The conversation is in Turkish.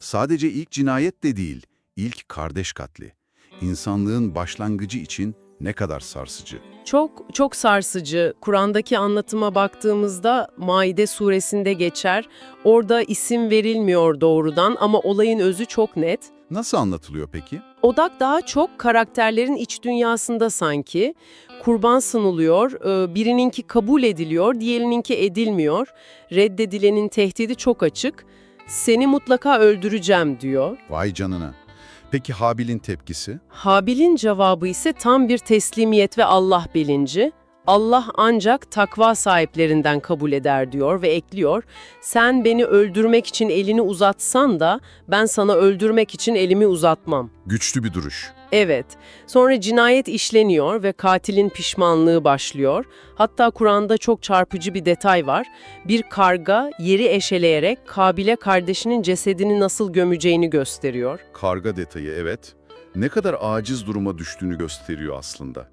Sadece ilk cinayet de değil, ilk kardeş katli. İnsanlığın başlangıcı için ne kadar sarsıcı. Çok çok sarsıcı. Kur'an'daki anlatıma baktığımızda Maide suresinde geçer. Orada isim verilmiyor doğrudan ama olayın özü çok net. Nasıl anlatılıyor peki? Odak daha çok karakterlerin iç dünyasında sanki. Kurban sunuluyor, e, birininki kabul ediliyor, diğerininki edilmiyor. Reddedilenin tehdidi çok açık. Seni mutlaka öldüreceğim diyor. Vay canına. Peki Habil'in tepkisi? Habil'in cevabı ise tam bir teslimiyet ve Allah bilinci. Allah ancak takva sahiplerinden kabul eder diyor ve ekliyor. Sen beni öldürmek için elini uzatsan da ben sana öldürmek için elimi uzatmam. Güçlü bir duruş. Evet. Sonra cinayet işleniyor ve katilin pişmanlığı başlıyor. Hatta Kur'an'da çok çarpıcı bir detay var. Bir karga yeri eşeleyerek Kabil'e kardeşinin cesedini nasıl gömeceğini gösteriyor. Karga detayı evet. Ne kadar aciz duruma düştüğünü gösteriyor aslında.